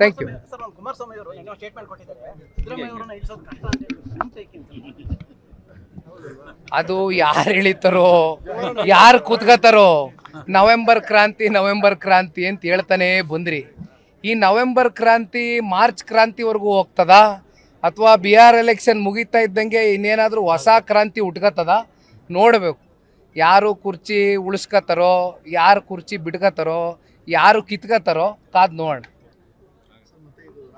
Thank you Kumaraswamy ಅವರು ಏನೋ statement ಕೊಟ್ಟಿದ್ದಾರೆ. ಸಿದ್ದರಾಮಯ್ಯ ಅವರನ್ನ ಇಳಿಸೋದು ಕಷ್ಟ ಅಂತ ಹೇಳಿ ನಿಮ್ಮ take ಏನು? ಅದು ಯಾರು ಇಳಿತಾರೋ ಯಾರು ಕೂತ್ಕೋತಾರೋ ನವೆಂಬರ್ ಕ್ರಾಂತಿ ನವೆಂಬರ್ ಕ್ರಾಂತಿ ಅಂತ ಹೇಳ್ತಾನೆ ಬಂದ್ರಿ. ಈ ನವೆಂಬರ್ ಕ್ರಾಂತಿ ಮಾರ್ಚ್ ಕ್ರಾಂತಿವರೆಗೂ ಹೋಗ್ತದ? ಅಥವಾ ಬಿಹಾರ್ ಎಲೆಕ್ಷನ್ ಮುಗಿತಾ ಇದ್ದಂಗೆ ಇನ್ನೇನಾದರೂ ಹೊಸ ಕ್ರಾಂತಿ ಉಟ್ಕೋತದ ನೋಡಬೇಕು. ಯಾರು ಕುರ್ಚಿ ಉಳಿಸ್ಕೋತಾರೋ ಯಾರು ಕುರ್ಚಿ ಬಿಡ್ಕೋತಾರೋ ಯಾರು ಕಿತ್ಕೋತಾರೋ ಕಾದ್ ನೋಡೋಣ.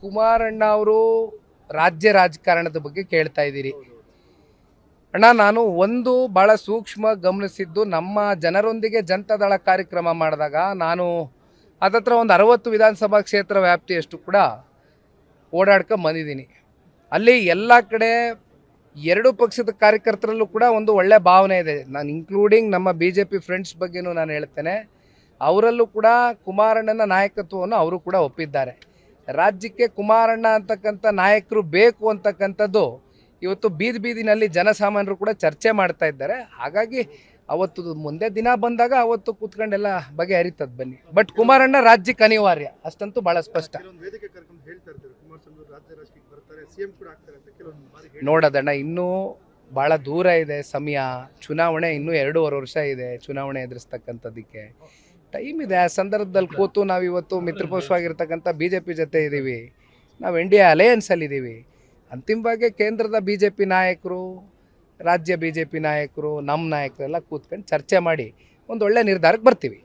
ಕುಮಾರಣ್ಣ ಅವರು ರಾಜ್ಯ ರಾಜಕಾರಣದ ಬಗ್ಗೆ ಕೇಳ್ತಾ ಇದ್ದೀರಿ. ಅಣ್ಣ, ನಾನು ಒಂದು ಭಾಳ ಸೂಕ್ಷ್ಮ ಗಮನಿಸಿದ್ದು ನಮ್ಮ ಜನರೊಂದಿಗೆ ಜನತಾದಳ ಕಾರ್ಯಕ್ರಮ ಮಾಡಿದಾಗ ನಾನು ಅದತ್ರ ಒಂದು ಅರವತ್ತು ವಿಧಾನಸಭಾ ಕ್ಷೇತ್ರ ವ್ಯಾಪ್ತಿಯಷ್ಟು ಕೂಡ ಓಡಾಡ್ಕೊಂಡು ಬಂದಿದ್ದೀನಿ. ಅಲ್ಲಿ ಎಲ್ಲ ಕಡೆ ಎರಡು ಪಕ್ಷದ ಕಾರ್ಯಕರ್ತರಲ್ಲೂ ಕೂಡ ಒಂದು ಒಳ್ಳೆ ಭಾವನೆ ಇದೆ. ನಾನು ಇನ್ಕ್ಲೂಡಿಂಗ್ ನಮ್ಮ ಬಿ ಜೆ ಪಿ ಫ್ರೆಂಡ್ಸ್ ಬಗ್ಗೆನೂ ನಾನು ಹೇಳ್ತೇನೆ. ಅವರಲ್ಲೂ ಕೂಡ ಕುಮಾರಣ್ಣನ ನಾಯಕತ್ವವನ್ನು ಅವರು ಕೂಡ ಒಪ್ಪಿದ್ದಾರೆ. ರಾಜ್ಯಕ್ಕೆ ಕುಮಾರಣ್ಣ ಅಂತಕ್ಕಂಥ ನಾಯಕರು ಬೇಕು ಅಂತಕ್ಕಂಥದ್ದು ಇವತ್ತು ಬೀದಿ ಬೀದಿನಲ್ಲಿ ಜನಸಾಮಾನ್ಯರು ಕೂಡ ಚರ್ಚೆ ಮಾಡ್ತಾ ಇದ್ದಾರೆ. ಹಾಗಾಗಿ ಅವತ್ತು ಮುಂದೆ ದಿನ ಬಂದಾಗ ಅವತ್ತು ಕೂತ್ಕೊಂಡೆಲ್ಲ ಬಗೆಹರಿತದ್ ಬನ್ನಿ. ಬಟ್ ಕುಮಾರಣ್ಣ ರಾಜ್ಯಕ್ಕೆ ಅನಿವಾರ್ಯ. ಅಷ್ಟಂತೂ ಬಹಳ ಸ್ಪಷ್ಟ. ನೋಡೋದಣ್ಣ ಇನ್ನೂ ಭಾಳ ದೂರ ಇದೆ ಸಮಯ. ಚುನಾವಣೆ ಇನ್ನೂ ಎರಡೂವರೆ ವರ್ಷ ಇದೆ. ಚುನಾವಣೆ ಎದುರಿಸ್ತಕ್ಕಂಥದ್ದಕ್ಕೆ. ಟೈಮ್ ಇದೆ. ಆ ಸಂದರ್ಭದಲ್ಲಿ ಕೂತು ನಾವು ಇವತ್ತು ಮಿತ್ರಪಕ್ಷವಾಗಿರ್ತಕ್ಕಂಥ ಬಿ ಜೆ ಪಿ ಜೊತೆ ಇದ್ದೀವಿ ನಾವು ಎನ್ ಡಿ ಎ ಅಲಯನ್ಸಲ್ಲಿದ್ದೀವಿ ಅಂತಿಮವಾಗಿ ಕೇಂದ್ರದ ಬಿ ಜೆ ಪಿ ನಾಯಕರು ರಾಜ್ಯ ಬಿ ಜೆ ಪಿ ನಾಯಕರು ನಮ್ಮ ನಾಯಕರೆಲ್ಲ ಕೂತ್ಕೊಂಡು ಚರ್ಚೆ ಮಾಡಿ ಒಂದು ಒಳ್ಳೆ ನಿರ್ಧಾರಕ್ಕೆ ಬರ್ತೀವಿ.